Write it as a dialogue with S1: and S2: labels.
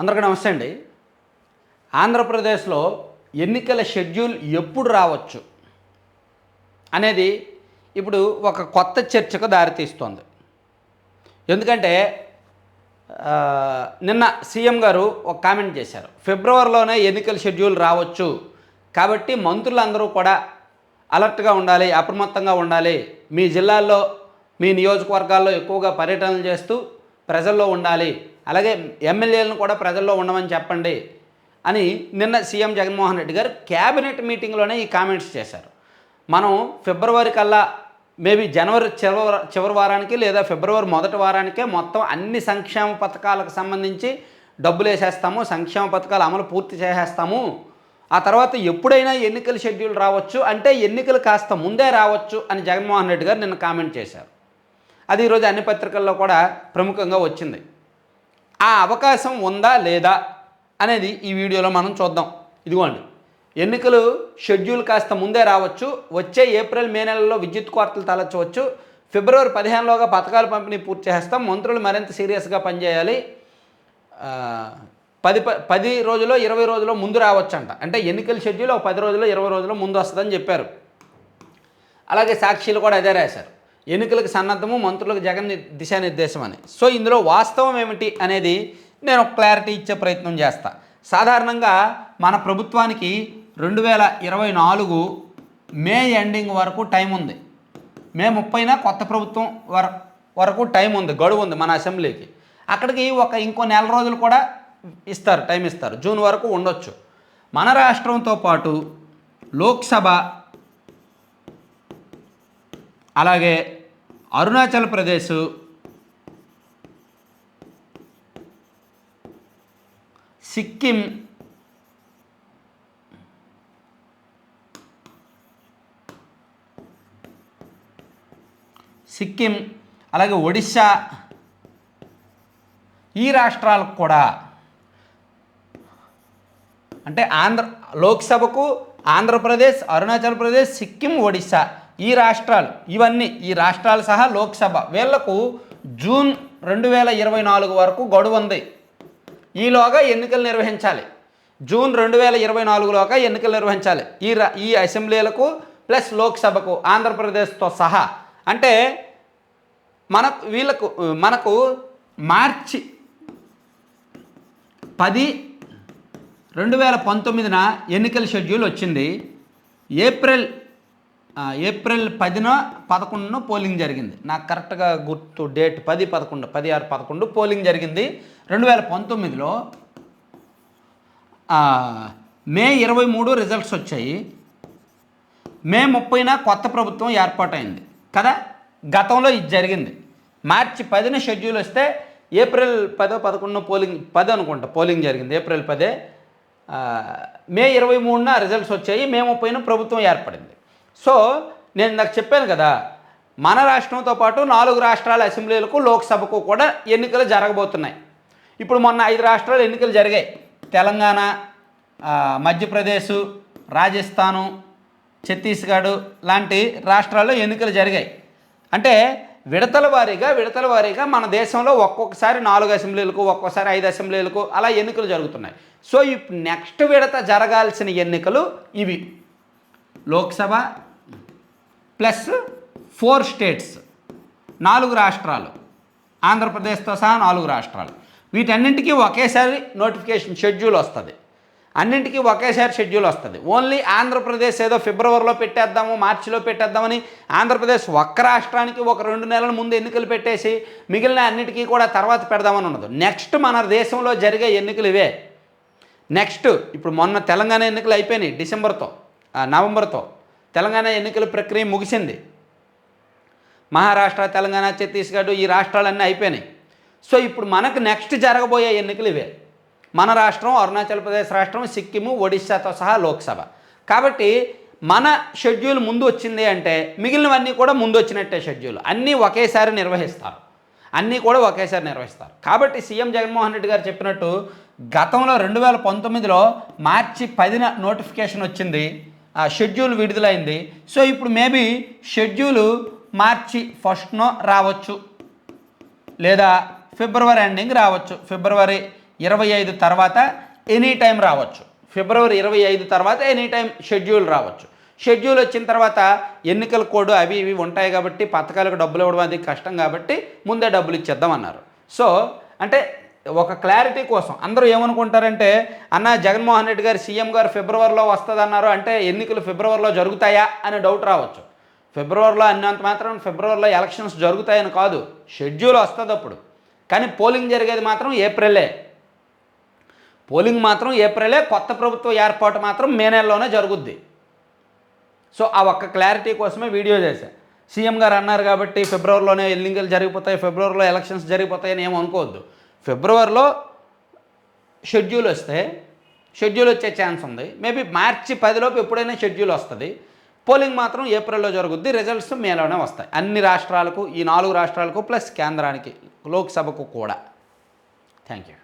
S1: అందరికీ నమస్తే అండి. ఆంధ్రప్రదేశ్లో ఎన్నికల షెడ్యూల్ ఎప్పుడు రావచ్చు అనేది ఇప్పుడు ఒక కొత్త చర్చకు దారితీస్తోంది. ఎందుకంటే నిన్న సీఎం గారు ఒక కామెంట్ చేశారు. ఫిబ్రవరిలోనే ఎన్నికల షెడ్యూల్ రావచ్చు. కాబట్టి మంత్రులందరూ కూడా అలర్ట్గా ఉండాలి అప్రమత్తంగా ఉండాలి. మీ జిల్లాల్లో మీ నియోజకవర్గాల్లో ఎక్కువగా పర్యటనలు చేస్తూ ప్రజల్లో ఉండాలి. అలాగే ఎమ్మెల్యేలను కూడా ప్రజల్లో ఉండమని చెప్పండి అని నిన్న సీఎం జగన్మోహన్ రెడ్డి గారు క్యాబినెట్ మీటింగ్లోనే ఈ కామెంట్స్ చేశారు. మనం ఫిబ్రవరి కల్లా మేబీ జనవరి చివరి చివరి వారానికి లేదా ఫిబ్రవరి మొదటి వారానికే మొత్తం అన్ని సంక్షేమ పథకాలకు సంబంధించి డబ్బులు వేసేస్తాము సంక్షేమ పథకాలు అమలు పూర్తి చేసేస్తాము. ఆ తర్వాత ఎప్పుడైనా ఎన్నికల షెడ్యూల్ రావచ్చు అంటే ఎన్నికలు కాస్త ముందే రావచ్చు అని జగన్మోహన్ రెడ్డి గారు నిన్న కామెంట్ చేశారు. అది ఈరోజు అన్ని పత్రికల్లో కూడా ప్రముఖంగా వచ్చింది. ఆ అవకాశం ఉందా లేదా అనేది ఈ వీడియోలో మనం చూద్దాం. ఇదిగోండి. ఎన్నికలు షెడ్యూల్ కాస్త ముందే రావచ్చు. వచ్చే ఏప్రిల్ మే నెలలో విద్యుత్ కోర్తలు తలచవచ్చు. ఫిబ్రవరి పదిహేనులోగా పథకాలు పంపిణీ పూర్తి చేస్తాం. మంత్రులు మరింత సీరియస్గా పనిచేయాలి. పది ప పది రోజుల్లో ఇరవై రోజుల్లో ముందు రావచ్చంట. అంటే ఎన్నికల షెడ్యూల్ ఒక పది రోజుల్లో ఇరవై రోజుల్లో ముందు వస్తుందని చెప్పారు. అలాగే సాక్షిలు కూడా అదే రాశారు. ఎన్నికలకు సన్నద్ధము మంత్రులకు జగన్ దిశానిర్దేశం అని. సో ఇందులో వాస్తవం ఏమిటి అనేది నేను క్లారిటీ ఇచ్చే ప్రయత్నం చేస్తా. సాధారణంగా మన ప్రభుత్వానికి రెండు వేల ఇరవై నాలుగు మే ఎండింగ్ వరకు టైం ఉంది. మే ముప్పైన కొత్త ప్రభుత్వం వర వరకు టైం ఉంది గడువు ఉంది మన అసెంబ్లీకి. అక్కడికి ఒక ఇంకో నెల రోజులు కూడా ఇస్తారు టైం ఇస్తారు జూన్ వరకు ఉండొచ్చు. మన రాష్ట్రంతో పాటు లోక్సభ అలాగే అరుణాచల్ ప్రదేశ్. సిక్కిం. సిక్కిం. అలాగే ఒడిశా. ఈ రాష్ట్రాలకు కూడా అంటే ఆంధ్ర లోక్సభకు ఆంధ్రప్రదేశ్ అరుణాచల్ ప్రదేశ్ సిక్కిం ఒడిశా. ఈ రాష్ట్రాలు ఇవన్నీ ఈ రాష్ట్రాలు సహా లోక్సభ. వీళ్ళకు జూన్ రెండు వేల ఇరవై నాలుగు వరకు గడువు ఉంది. ఈలోగా ఎన్నికలు నిర్వహించాలి. జూన్ రెండు వేల ఇరవై నాలుగులోగా ఎన్నికలు నిర్వహించాలి. ఈ ఈ అసెంబ్లీలకు ప్లస్ లోక్సభకు ఆంధ్రప్రదేశ్తో సహా. అంటే మనకు వీళ్ళకు మనకు మార్చి పది రెండు వేల పంతొమ్మిదిన ఎన్నికల షెడ్యూల్ వచ్చింది. ఏప్రిల్ ఏప్రిల్ పదిన పదకొండున పోలింగ్ జరిగింది. నాకు కరెక్ట్గా గుర్తు డేట్ పది పదకొండు పది ఆరు పదకొండు పోలింగ్ జరిగింది. రెండు వేల పంతొమ్మిదిలో మే ఇరవై మూడు రిజల్ట్స్ వచ్చాయి. మే ముప్పైన కొత్త ప్రభుత్వం ఏర్పాటైంది. కదా? గతంలో ఇది జరిగింది. మార్చి పదిన షెడ్యూల్ వస్తే ఏప్రిల్ పదో పదకొండున పోలింగ్ పది అనుకుంటా పోలింగ్ జరిగింది. ఏప్రిల్ పదే మే ఇరవై మూడున రిజల్ట్స్ వచ్చాయి. మే ముప్పైన ప్రభుత్వం ఏర్పడింది. సో నేను నాకు చెప్పాను కదా మన రాష్ట్రంతో పాటు నాలుగు రాష్ట్రాల అసెంబ్లీలకు లోక్సభకు కూడా ఎన్నికలు జరగబోతున్నాయి. ఇప్పుడు మొన్న ఐదు రాష్ట్రాలు ఎన్నికలు జరిగాయి. తెలంగాణ మధ్యప్రదేశ్ రాజస్థాను ఛత్తీస్గఢ్ లాంటి రాష్ట్రాల్లో ఎన్నికలు జరిగాయి. అంటే విడతల వారీగా విడతల వారీగా మన దేశంలో ఒక్కొక్కసారి నాలుగు అసెంబ్లీలకు ఒక్కొక్కసారి ఐదు అసెంబ్లీలకు అలా ఎన్నికలు జరుగుతున్నాయి. సో ఇప్పుడు నెక్స్ట్ విడత జరగాల్సిన ఎన్నికలు ఇవి. లోక్సభ ప్లస్ ఫోర్ స్టేట్స్ నాలుగు రాష్ట్రాలు. ఆంధ్రప్రదేశ్తో సహా నాలుగు రాష్ట్రాలు. వీటన్నింటికీ ఒకేసారి నోటిఫికేషన్ షెడ్యూల్ వస్తుంది. అన్నింటికీ ఒకేసారి షెడ్యూల్ వస్తుంది. ఓన్లీ ఆంధ్రప్రదేశ్ ఏదో ఫిబ్రవరిలో పెట్టేద్దాము మార్చిలో పెట్టేద్దామని ఆంధ్రప్రదేశ్ ఒక్క రాష్ట్రానికి ఒక రెండు నెలల ముందు ఎన్నికలు పెట్టేసి మిగిలిన అన్నిటికీ కూడా తర్వాత పెడదామని ఉండదు నెక్స్ట్ మన దేశంలో జరిగే ఎన్నికలు ఇవే. నెక్స్ట్ ఇప్పుడు మొన్న తెలంగాణ ఎన్నికలు అయిపోయినాయి డిసెంబర్తో నవంబర్తో. తెలంగాణ ఎన్నికల ప్రక్రియ ముగిసింది. మహారాష్ట్ర తెలంగాణ ఛత్తీస్గఢ్ ఈ రాష్ట్రాలన్నీ అయిపోయినాయి. సో ఇప్పుడు మనకు నెక్స్ట్ జరగబోయే ఎన్నికలు ఇవే. మన రాష్ట్రం అరుణాచల్ ప్రదేశ్ రాష్ట్రం సిక్కిము ఒడిశాతో సహా లోక్సభ. కాబట్టి మన షెడ్యూల్ ముందు వచ్చింది అంటే మిగిలినవన్నీ కూడా ముందు వచ్చినట్టే షెడ్యూల్. అన్నీ ఒకేసారి నిర్వహిస్తారు. అన్నీ కూడా ఒకేసారి నిర్వహిస్తారు. కాబట్టి సీఎం జగన్మోహన్ రెడ్డి గారు చెప్పినట్టు గతంలో రెండు వేల పంతొమ్మిదిలో మార్చి పదిన నోటిఫికేషన్ వచ్చింది. షెడ్యూల్ విడుదలైంది. సో ఇప్పుడు మేబీ షెడ్యూల్ మార్చి ఫస్ట్నో రావచ్చు. లేదా ఫిబ్రవరి ఎండింగ్ రావచ్చు. ఫిబ్రవరి ఇరవై ఐదు తర్వాత ఎనీ టైం రావచ్చు. ఫిబ్రవరి ఇరవై ఐదు తర్వాత ఎనీ టైం షెడ్యూల్ రావచ్చు. షెడ్యూల్ వచ్చిన తర్వాత ఎన్నికల కోడ్ అవి ఇవి ఉంటాయి కాబట్టి పథకాలకు డబ్బులు ఇవ్వడం అది కష్టం కాబట్టి ముందే డబ్బులు ఇచ్చేద్దామన్నారు. సో అంటే ఒక క్లారిటీ కోసం. అందరూ ఏమనుకుంటారంటే అన్న జగన్మోహన్ రెడ్డి గారు సీఎం గారు ఫిబ్రవరిలో వస్తుందన్నారు అంటే ఎన్నికలు ఫిబ్రవరిలో జరుగుతాయా? అనే డౌట్ రావచ్చు. ఫిబ్రవరిలో అన్నంత మాత్రం ఫిబ్రవరిలో ఎలక్షన్స్ జరుగుతాయని కాదు. షెడ్యూల్ వస్తుంది అప్పుడు. కానీ పోలింగ్ జరిగేది మాత్రం ఏప్రిలే. పోలింగ్ మాత్రం ఏప్రిలే. కొత్త ప్రభుత్వ ఏర్పాటు మాత్రం మే నెలలోనే జరుగుద్ది. సో ఆ ఒక్క క్లారిటీ కోసమే వీడియో చేశా. సీఎం గారు అన్నారు కాబట్టి ఫిబ్రవరిలోనే ఎన్నికలు జరిగిపోతాయి ఫిబ్రవరిలో ఎలక్షన్స్ జరిగిపోతాయని ఏమనుకోవద్దు. అనుకోవద్దు ఫిబ్రవరిలో షెడ్యూల్ వస్తే షెడ్యూల్ వచ్చే ఛాన్స్ ఉంది. మేబీ మార్చి పదిలోపు ఎప్పుడైనా షెడ్యూల్ వస్తుంది. పోలింగ్ మాత్రం ఏప్రిల్లో జరుగుద్ది. రిజల్ట్స్ మేలోనే వస్తాయి. అన్ని రాష్ట్రాలకు ఈ నాలుగు రాష్ట్రాలకు ప్లస్ కేంద్రానికి లోక్సభకు కూడా. Thank you